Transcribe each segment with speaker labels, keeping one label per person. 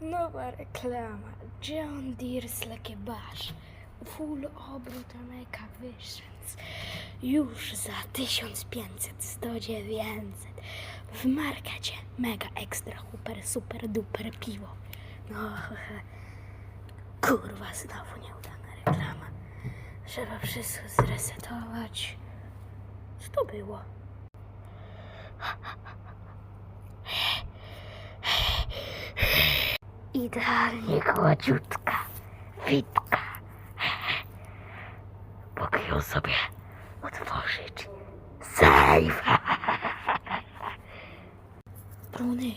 Speaker 1: Nowa reklama. John Deere Slekebash. Full obrót Omega Wyszens. Już za 1500, 100, 900. W markecie. Mega ekstra, super, super, duper piwo. No, kurwa, znowu nieudana reklama. Trzeba wszystko zresetować. Co to było? Idealnie gładziutka, witka. Mogę ją sobie otworzyć. Safe. Bruny,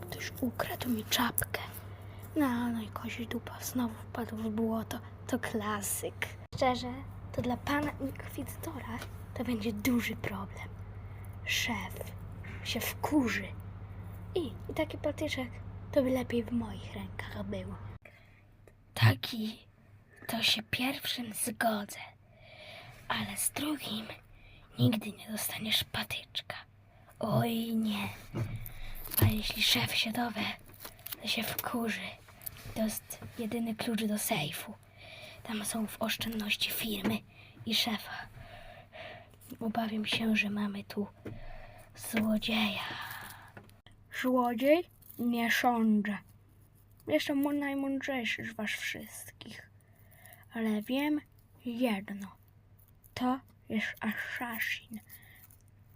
Speaker 1: ktoś ukradł mi czapkę. No, no i kozi dupa znowu wpadł w błoto. To klasyk. Szczerze, to dla pana inkwizytora to będzie duży problem. Szef się wkurzy. I, i taki patyczek to by lepiej w moich rękach był. Taki to się pierwszym zgodzę, ale z drugim nigdy nie dostaniesz patyczka. Oj nie. A jeśli szef się dowie, to się wkurzy. To jest jedyny klucz do sejfu. Tam są w oszczędności firmy i szefa. Obawiam się, że mamy tu złodzieja. Złodziej? Nie sądzę. Jestem najmądrzejszy z was wszystkich. Ale wiem jedno. To jest assassin.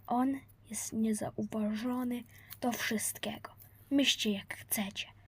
Speaker 1: On jest niezauważony do wszystkiego. Myślcie jak chcecie.